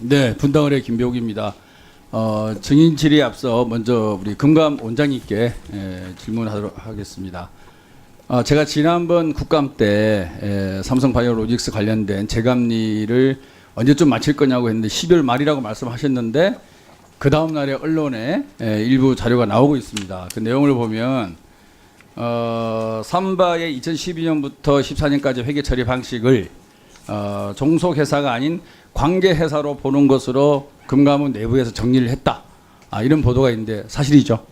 네, 분당을의 김병욱입니다. 어, 증인 질의에 앞서 먼저 우리 금감 원장님께 에, 질문하도록 하겠습니다. 어, 제가 지난번 국감 때 에, 삼성 바이오 로직스 관련된 재감리를 언제쯤 마칠 거냐고 했는데 12월 말이라고 말씀하셨는데 그 다음 날에 언론에 에, 일부 자료가 나오고 있습니다. 그 내용을 보면 어, 삼바의 2012년부터 14년까지 회계 처리 방식을 어, 종속회사가 아닌 관계 회사로 보는 것으로 금감원 내부에서 정리를 했다. 아, 이런 보도가 있는데 사실이죠?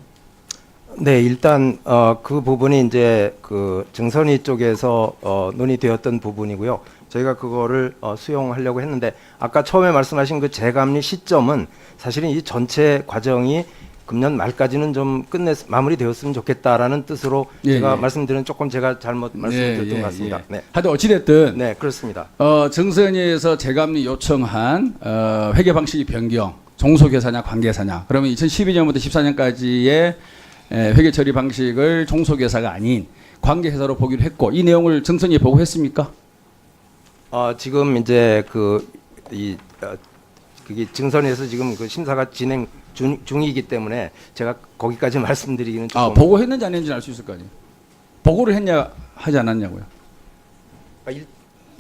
네, 일단 어, 그 부분이 이제 그 증선위 쪽에서 어, 논의되었던 부분이고요. 저희가 그거를 어, 수용하려고 했는데 아까 처음에 말씀하신 그 재감리 시점은 사실은 이 전체 과정이 금년 말까지는 좀 끝내 마무리되었으면 좋겠다라는 뜻으로 예, 제가 예. 말씀드린 조금 제가 잘못 말씀드렸던 것 같습니다. 네, 하여튼 어찌됐든 네 그렇습니다. 어, 정선위에서 재감리 요청한 어, 회계 방식이 변경, 종속회사냐 관계사냐. 그러면 2012년부터 14년까지의 회계 처리 방식을 종속회사가 아닌 관계회사로 보기로 했고 이 내용을 정선위에 보고했습니까? 어, 지금 이제 그이 어, 그게 증선에서 지금 그 심사가 진행 중, 중이기 때문에 제가 거기까지 말씀드리기는 조금 아, 보고했는지 안 했는지 알 수 있을 거 아니에요. 보고를 했냐 하지 않았냐고요. 아, 일-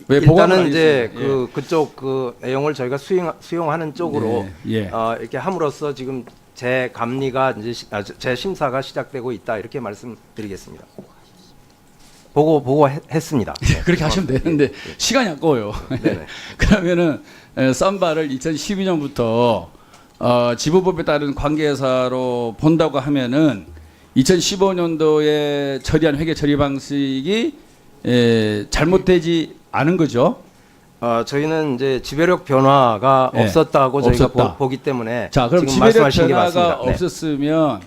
왜 일단은 안 이제 했어요? 그 그쪽 그 내용을 저희가 수용 수용하는 쪽으로 예, 예. 어, 이렇게 함으로써 지금 재 감리가 이제 시- 아, 재 심사가 시작되고 있다 이렇게 말씀드리겠습니다. 보고 보고 했, 했습니다. 네. 그렇게 하시면 되는데 시간이 아까워요. 그러면은 에, 쌈바를 2012년부터 어, 지부법에 따른 관계사로 본다고 하면은 2015년도에 처리한 회계 처리 방식이 에, 잘못되지 않은 거죠. 어, 저희는 이제 지배력 변화가 네, 없었다고 저희가 없었다. 보, 기 때문에 자, 그럼 지금 지배력 말씀하신 게 변화가 맞습니다. 네. 없었으면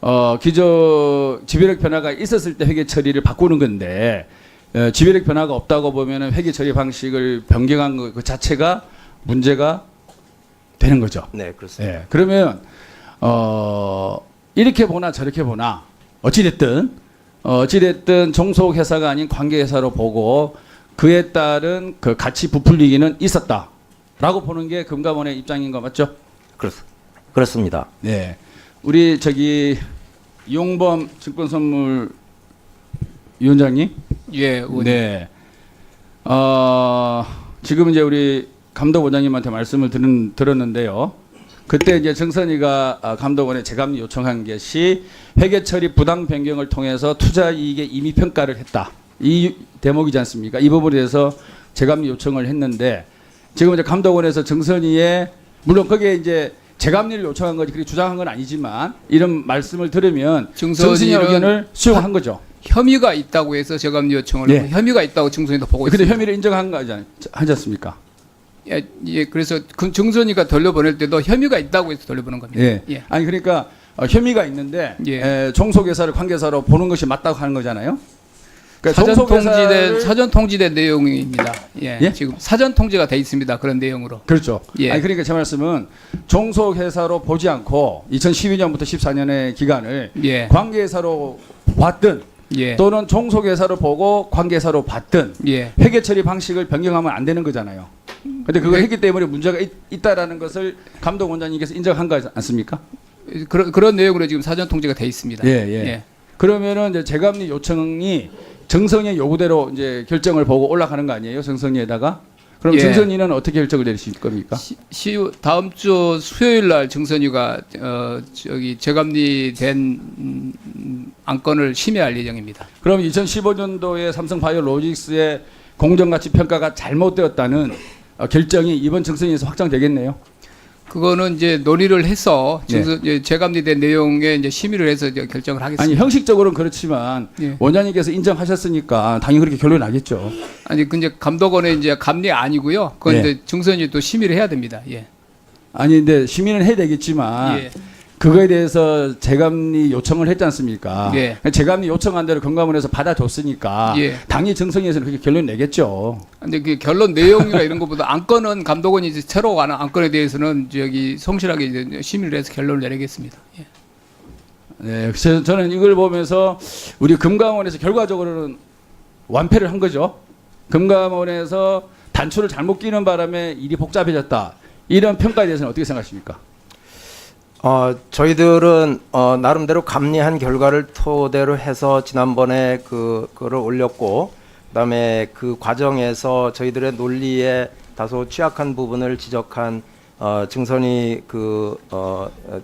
어, 기존 지배력 변화가 있었을 때 회계 처리를 바꾸는 건데 어, 지배력 변화가 없다고 보면은 회계 처리 방식을 변경한 것 그 자체가 문제가 되는 거죠. 네, 그렇습니다. 예. 그러면 어, 이렇게 보나 저렇게 보나 어찌 됐든 어찌 됐든 종속 회사가 아닌 관계 회사로 보고 그에 따른 그 가치 부풀리기는 있었다라고 보는 게 금감원의 입장인 거 맞죠? 그렇, 그렇습니다. 네. 우리 저기 이용범 증권선물 위원장님. 예, 의원님. 네. 어, 지금 이제 우리 감독 원장님한테 말씀을 들은, 들었는데요. 그때 이제 정선이가 아, 감독원에 재감리 요청한 것이 회계 처리 부당 변경을 통해서 투자 이익의 임의 평가를 했다. 이 대목이지 않습니까? 이 부분에 대해서 재감리 요청을 했는데 지금 이제 감독원에서 정선이의 물론 거기에 이제 재감리를 요청한 거지 그렇게 주장한 건 아니지만 이런 말씀을 들으면 정선이의 정선이는 의견을 수용한 거죠. 혐의가 있다고 해서 재감리 요청을 예. 하고 혐의가 있다고 정선이도 보고 근데 있습니다. 혐의를 인정한 거 아니- 하지 않습니까? 예, 예, 그래서 그 정선이가 돌려보낼 때도 혐의가 있다고 해서 돌려보낸 겁니다. 예. 예. 아니 그러니까 어, 혐의가 있는데 예. 에, 종속회사를 관계사로 보는 것이 맞다고 하는 거잖아요. 그러니까 사전 통지된 사전 통지된 내용입니다. 예, 예? 지금 사전 통지가 돼 있습니다. 그런 내용으로. 그렇죠. 예. 아니 그러니까 제 말씀은 종속회사로 보지 않고 2012년부터 14년의 기간을 예, 관계사로 봤든 예, 또는 종속회사로 보고 관계사로 봤든 예, 회계 처리 방식을 변경하면 안 되는 거잖아요. 근데 그걸 예. 했기 때문에 문제가 있, 있다라는 것을 감독 원장님께서 인정한 거 않습니까? 그런 그런 내용으로 지금 사전 통지가 돼 있습니다. 예, 예. 그러면은 이제 재감리 요청이 정성의 요구대로 이제 결정을 보고 올라가는 거 아니에요? 정성리에다가 그럼 예. 정선이는 어떻게 결정을 내리실 겁니까? 시, 시 다음 주 수요일 날 정선이가 어 저기 재감리된 음, 안건을 심의할 예정입니다. 그럼 2015년도에 삼성 바이오 로직스의 공정가치 평가가 잘못되었다는 어, 결정이 이번 정선에서 확정되겠네요. 그거는 이제 논의를 해서 네. 정선 예, 재감리된 내용에 이제 심의를 해서 이제 결정을 하겠습니다. 아니 형식적으로는 그렇지만 예. 원장님께서 인정하셨으니까 당연히 그렇게 결론이 나겠죠. 아니 근데 감독원의 이제 감리 아니고요. 그건 예. 이제 정선이 또 심의를 해야 됩니다. 예. 아니 근데 시민은 해야 되겠지만 예. 그거에 대해서 재감리 요청을 했지 않습니까? 예. 재감리 요청한 대로 건강원에서 받아줬으니까 예. 당연히 정성에서는 그렇게 결론 내겠죠. 근데 그 결론 내용이나 이런 것보다 안건은 감독원이 이제 새로 가는 안건에 대해서는 저기 성실하게 이제 심의를 해서 결론을 내리겠습니다. 예. 네, 그래서 저는 이걸 보면서 우리 금감원에서 결과적으로는 완패를 한 거죠. 금감원에서 단초를 잘못 끼는 바람에 일이 복잡해졌다. 이런 평가에 대해서는 어떻게 생각하십니까? 어, 저희들은 어, 나름대로 감리한 결과를 토대로 해서 지난번에 그 그를 올렸고 그다음에 그 과정에서 저희들의 논리에 다소 취약한 부분을 지적한 어, 증선이 그 어, 어,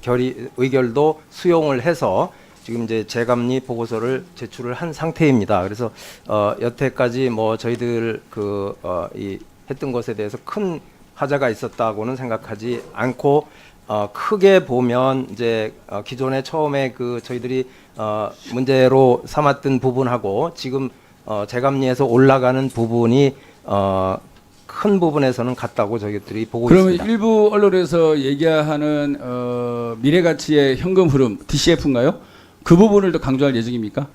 결의 의결도 수용을 해서 지금 이제 재감리 보고서를 제출을 한 상태입니다. 그래서 어, 여태까지 뭐 저희들 그 어, 이 했던 것에 대해서 큰 하자가 있었다고는 생각하지 않고 어, 크게 보면 이제 어, 기존에 처음에 그 저희들이 어, 문제로 삼았던 부분하고 지금 어, 재감리에서 올라가는 부분이 어, 큰 부분에서는 같다고 저희들이 보고 그러면 있습니다. 일부 언론에서 얘기하는 어, 미래가치의 현금 흐름 DCF인가요? 그 부분을 더 강조할 예정입니까?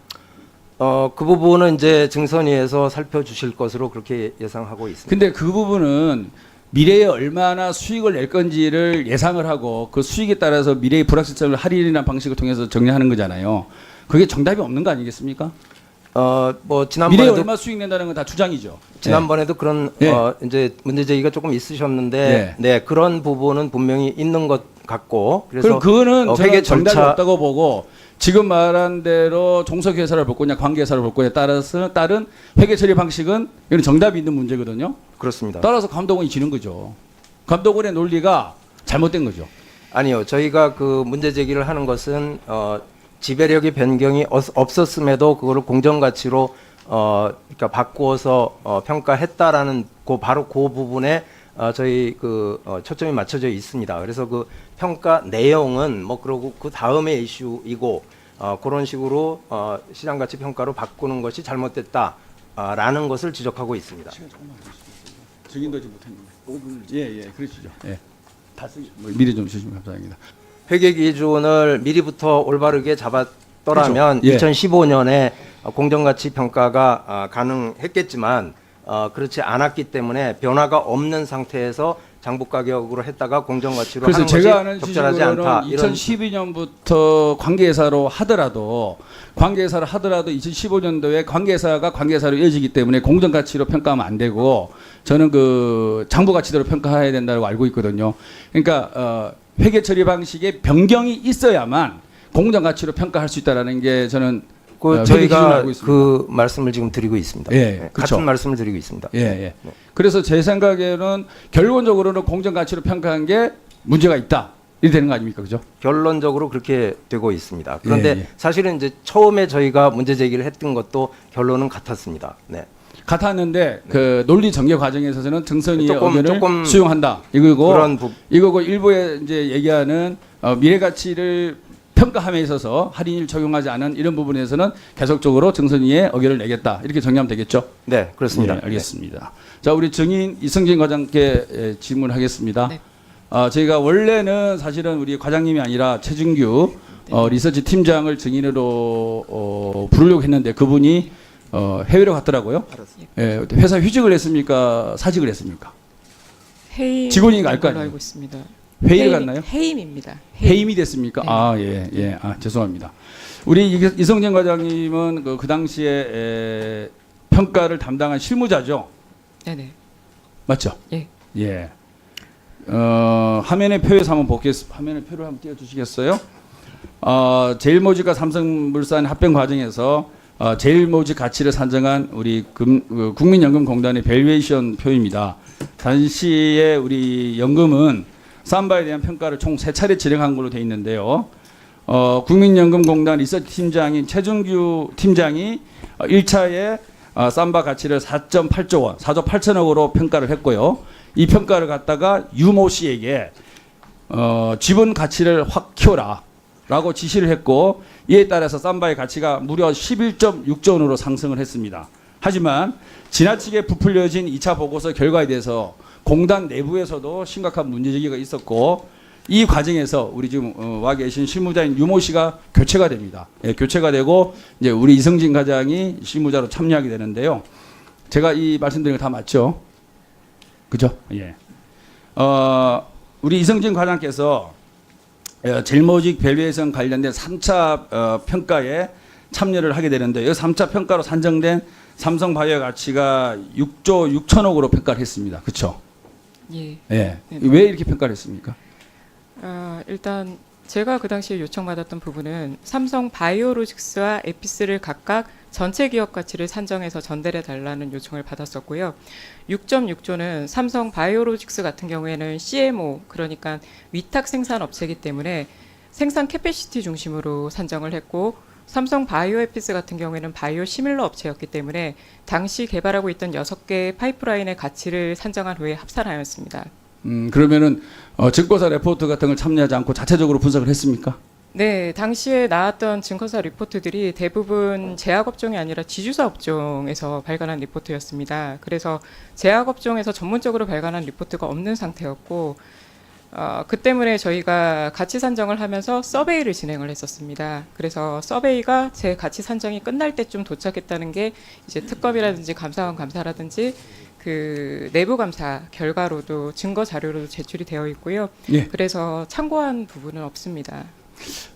어, 그 부분은 이제 증선위에서 살펴주실 것으로 그렇게 예상하고 있습니다. 근데 그 부분은 미래에 얼마나 수익을 낼 건지를 예상을 하고 그 수익에 따라서 미래의 불확실성을 할인이라는 방식을 통해서 정리하는 거잖아요. 그게 정답이 없는 거 아니겠습니까? 어, 뭐 미래에 지난번에도 얼마 수익 낸다는 건 다 주장이죠. 지난번에도 그런 예. 어, 이제 문제 제기가 조금 있으셨는데 예. 네 그런 부분은 분명히 있는 것 같고 그럼 그래서 그거는 어, 회계 정답이 절차- 없다고 보고 지금 말한 대로 종속회사를 볼 거냐 관계회사를 볼 거냐에 따라서 다른 회계 처리 방식은 이건 정답이 있는 문제거든요. 그렇습니다. 따라서 감독원이 지는 거죠. 감독원의 논리가 잘못된 거죠. 아니요, 저희가 그 문제 제기를 하는 것은 어, 지배력의 변경이 없- 없었음에도 그거를 공정 가치로 어, 그러니까 바꾸어서 어, 평가했다라는 그 바로 그 부분에 어, 저희 그 어, 초점이 맞춰져 있습니다. 그래서 그 평가 내용은 뭐 그러고 그 다음의 이슈이고 어, 그런 식으로 어, 시장 가치 평가로 바꾸는 것이 잘못됐다라는 것을 지적하고 있습니다. 증인도 지 못했는데 5분 예예 그러시죠. 예. 다 쓰기 뭐 미리 좀 주시면 감사합니다. 회계 기준을 미리부터 올바르게 잡았더라면 그렇죠. 예. 2015년에 공정가치 평가가 아, 가능했겠지만 어, 그렇지 않았기 때문에 변화가 없는 상태에서 장부 가격으로 했다가 공정 가치로 그래서 하는 제가 아는 것이 적절하지 않다. 지식으로는 2012년부터 관계사로 하더라도 관계사를 하더라도 2015년도에 관계사가 관계사로 이어지기 때문에 공정 가치로 평가하면 안 되고 저는 그 장부 가치대로 평가해야 된다고 알고 있거든요. 그러니까 어, 회계 처리 방식에 변경이 있어야만 공정 가치로 평가할 수 있다라는 게 저는 그 어, 저희가. 그 말씀을 지금 드리고 있습니다. 예, 네, 그쵸. 같은 말씀을 드리고 있습니다. 예, 예. 그래서 제 생각에는 결론적으로는 공정 가치로 평가한 게 문제가 있다. 이렇게 되는 거 아닙니까? 그죠? 결론적으로 그렇게 되고 있습니다. 그런데 예, 예. 사실은 이제 처음에 저희가 문제 제기를 했던 것도 결론은 같았습니다. 네. 같았는데 그 논리 전개 과정에 있어서는 증선이의 조금- 의견을 조금 수용한다. 이거고 이거고 일부에 이제 얘기하는 어, 미래 가치를 평가함에 있어서 할인을 적용하지 않은 이런 부분에서는 계속적으로 증선이의 의견을 내겠다. 이렇게 정리하면 되겠죠? 네, 그렇습니다. 네, 알겠습니다. 자, 우리 증인 이성진 과장께 에, 질문하겠습니다. 네. 아, 저희가 원래는 사실은 우리 과장님이 아니라 최준규 어, 리서치 팀장을 증인으로 어, 부르려고 했는데 그분이 어, 해외로 갔더라고요. 예, 회사 휴직을 했습니까? 사직을 했습니까? 알거 걸로 아니에요? 알고 있습니다. 회의를 해임- 갔나요? 해임입니다. 해임 이 됐습니까? 네. 아, 예, 예. 아, 죄송합니다. 우리 이- 이성진 과장님은 그, 그 당시에 에, 평가를 담당한 실무자죠. 네네. 맞죠? 예. 예. 어, 화면에 표에서 한번 보겠 화면에 표를 한번 띄워 주시겠어요? 어, 제일모직과 삼성물산 합병 과정에서 어, 제일모직 가치를 산정한 우리 금, 그 국민연금공단의 밸류에이션 표입니다. 당시에 우리 연금은 삼바에 대한 평가를 총 세 차례 진행한 걸로 되어 있는데요. 어, 국민연금공단 리서치 팀장인 최준규 팀장이 어, 1차에 어, 삼바 가치를 4.8조 원, 4조 8천억으로 평가를 했고요. 이 평가를 갖다가 유모 씨에게 어, 지분 가치를 확 키워라 라고 지시를 했고 이에 따라서 삼바의 가치가 무려 11.6조 원으로 상승을 했습니다. 하지만 지나치게 부풀려진 2차 보고서 결과에 대해서 공단 내부에서도 심각한 문제 제기가 있었고 이 과정에서 우리 지금 어, 와 계신 실무자인 유모 씨가 교체가 됩니다. 예, 교체가 되고 이제 우리 이성진 과장이 실무자로 참여하게 되는데요. 제가 이 말씀드린 거 다 맞죠? 그죠? 예. 어, 우리 이성진 과장께서 어, 젤모직 밸류에이션 관련된 3차 어, 평가에 참여를 하게 되는데 이 3차 평가로 산정된 삼성바이오 가치가 6조 6천억으로 평가를 했습니다. 그렇죠? 예. 예. 네. 왜 이렇게 평가를 했습니까? 아, 일단 제가 그 당시에 요청받았던 부분은 삼성 바이오로직스와 에피스를 각각 전체 기업 가치를 산정해서 전달해 달라는 요청을 받았었고요. 6.6조는 삼성 바이오로직스 같은 경우에는 CMO 그러니까 위탁 생산 업체이기 때문에 생산 캐패시티 중심으로 산정을 했고 삼성 바이오에피스 같은 경우에는 바이오 시밀러 업체였기 때문에 당시 개발하고 있던 6개의 파이프라인의 가치를 산정한 후에 합산하였습니다. 음, 그러면은 어, 증거사 레포트 같은 걸 참여하지 않고 자체적으로 분석을 했습니까? 네, 당시에 나왔던 증거사 리포트들이 대부분 제약업종이 아니라 지주사 업종에서 발간한 리포트였습니다. 그래서 제약업종에서 전문적으로 발간한 리포트가 없는 상태였고, 어, 그 때문에 저희가 가치 산정을 하면서 서베이를 진행을 했었습니다. 그래서 서베이가 제 가치 산정이 끝날 때쯤 도착했다는 게 이제 특검이라든지 감사원 감사라든지 그 내부 감사 결과로도 증거 자료로도 제출이 되어 있고요. 예. 그래서 참고한 부분은 없습니다.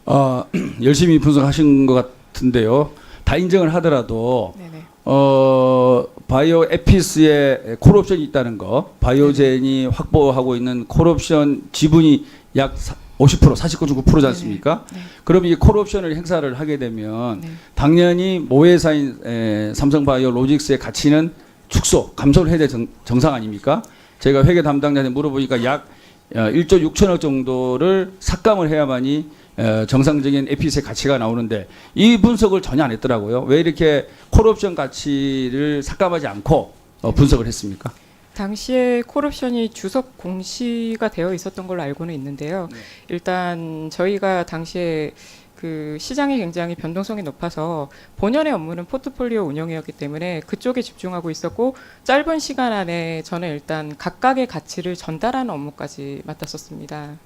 어, 열심히 분석하신 것 같은데요. 다 인정을 하더라도 네네. 어, 바이오 에피스에 콜옵션이 있다는 거, 바이오젠이 확보하고 있는 콜옵션 지분이 약 50% 49.9%지 않습니까? 네. 그럼 이 콜옵션을 행사를 하게 되면 네. 당연히 모회사인 에, 삼성바이오 로직스의 가치는 축소, 감소를 해야 될 정, 정상 아닙니까? 제가 회계 담당자한테 물어보니까 약 어, 1조 6천억 정도를 삭감을 해야만이 어, 정상적인 에피스의 가치가 나오는데 이 분석을 전혀 안 했더라고요. 왜 이렇게 콜옵션 가치를 삭감하지 않고 어, 분석을 했습니까? 당시에 콜옵션이 주석 공시가 되어 있었던 걸로 알고는 있는데요. 네. 일단 저희가 당시에 그 시장이 굉장히 변동성이 높아서 본연의 업무는 포트폴리오 운영이었기 때문에 그쪽에 집중하고 있었고 짧은 시간 안에 저는 일단 각각의 가치를 전달하는 업무까지 맡았었습니다.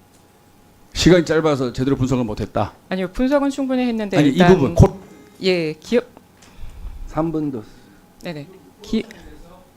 시간이 짧아서 제대로 분석을 못했다. 아니요 분석은 충분히 했는데 아니 이 일단 부분 콜예 기업 3분 더 네네 기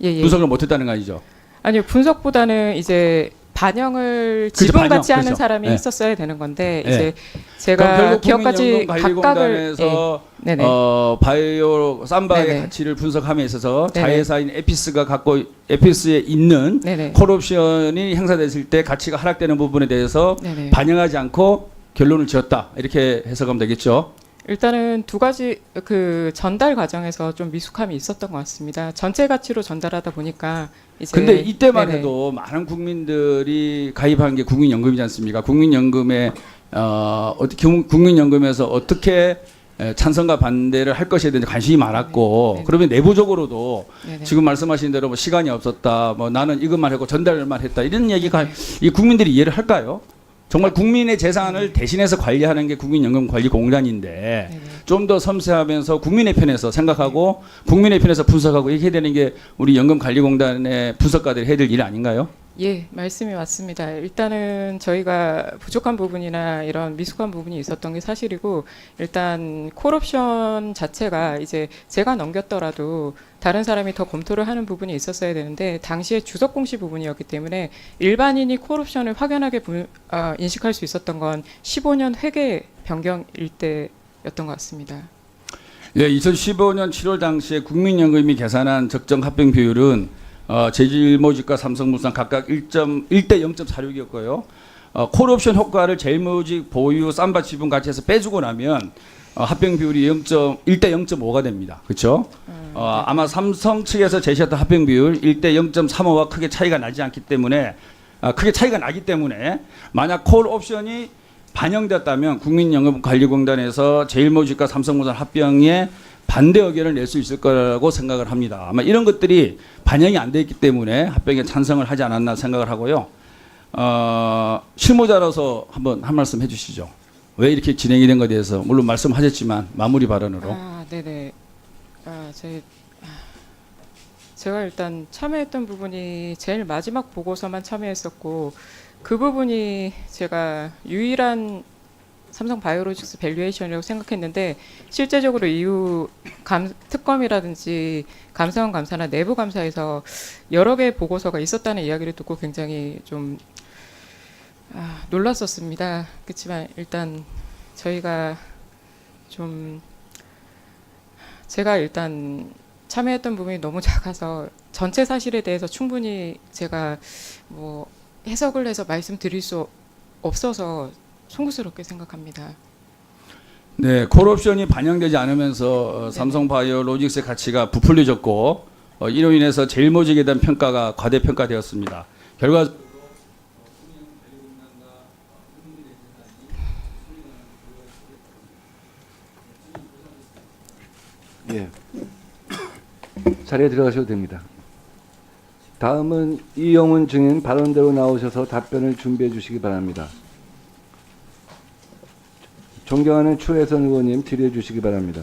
예예 분석을 못했다는 거 아니죠? 아니요 분석보다는 이제 반영을 그죠, 지분 같이 반영, 하는 그죠. 사람이 네. 했었어야 되는 건데 네. 이제 제가 기업까지 각각을 예, 국민연금관리공단에서 네네 어, 바이오 삼바의 네네. 가치를 분석함에 있어서 네네. 자회사인 에피스가 갖고 에피스에 있는 네네 콜옵션이 행사됐을 때 가치가 하락되는 부분에 대해서 네네 반영하지 않고 결론을 지었다 이렇게 해석하면 되겠죠. 일단은 두 가지 그 전달 과정에서 좀 미숙함이 있었던 것 같습니다. 전체 가치로 전달하다 보니까 이제 근데 이때만 네네. 해도 많은 국민들이 가입한 게 국민연금이지 않습니까? 국민연금에 어, 어떻게 국민연금에서 어떻게 에, 찬성과 반대를 할 것에 대한 관심이 많았고 네네. 그러면 내부적으로도 네네. 지금 말씀하신 대로 뭐 시간이 없었다, 뭐 나는 이것만 했고 전달만 했다 이런 얘기가 네네. 이 국민들이 이해를 할까요? 정말 국민의 재산을 대신해서 관리하는 게 국민연금관리공단인데 네네. 좀더 섬세하면서 국민의 편에서 생각하고 국민의 편에서 분석하고 이렇게 되는 게 우리 연금관리공단의 분석가들이 해야 될 일 아닌가요? 예, 말씀이 맞습니다. 일단은 저희가 부족한 부분이나 이런 미숙한 부분이 있었던 게 사실이고 일단 콜옵션 자체가 이제 제가 넘겼더라도 다른 사람이 더 검토를 하는 부분이 있었어야 되는데 당시에 주석 공시 부분이었기 때문에 일반인이 콜옵션을 확연하게 부- 아, 인식할 수 있었던 건 15년 회계 변경일 때였던 것 같습니다. 예, 2015년 7월 당시에 국민연금이 계산한 적정 합병 비율은 어, 제일모직과 삼성물산 각각 1점 1대 0.46이었고요. 어, 콜옵션 효과를 제일모직 보유 쌈바 지분 가치에서 빼주고 나면 어, 합병 비율이 0. 1대 0.5가 됩니다. 그렇죠? 어, 아마 삼성 측에서 제시했던 합병 비율 1대 0.35와 크게 차이가 나지 않기 때문에 아, 크게 차이가 나기 때문에 만약 콜 옵션이 반영됐다면 국민연금관리공단에서 제일모직과 삼성물산 합병에 반대 의견을 낼 수 있을 거라고 생각을 합니다. 아마 이런 것들이 반영이 안돼 있기 때문에 합병에 찬성을 하지 않았나 생각을 하고요. 어, 실무자로서 한번 한 말씀 해주시죠. 왜 이렇게 진행이 된 것에 대해서 물론 말씀하셨지만 마무리 발언으로. 아, 네네. 아, 제, 아, 제가 일단 참여했던 부분이 제일 마지막 보고서만 참여했었고 그 부분이 제가 유일한 삼성 바이오로직스 밸류에이션이라고 생각했는데 실제적으로 이후 감, 특검이라든지 감사원 감사나 내부 감사에서 여러 개의 보고서가 있었다는 이야기를 듣고 굉장히 좀 아, 놀랐었습니다. 그렇지만 일단 저희가 좀 제가 일단 참여했던 부분이 너무 작아서 전체 사실에 대해서 충분히 제가 뭐 해석을 해서 말씀드릴 수 없어서 송구스럽게 생각합니다. 네, 콜옵션이 반영되지 않으면서 어, 삼성바이오로직스의 가치가 부풀려졌고 어, 이로 인해서 제일모직에 대한 평가가 과대평가되었습니다. 결과 예. 자리에 들어가셔도 됩니다. 다음은 이영훈 증인 발언대로 나오셔서 답변을 준비해 주시기 바랍니다. 존경하는 추혜선 의원님 질의해 주시기 바랍니다.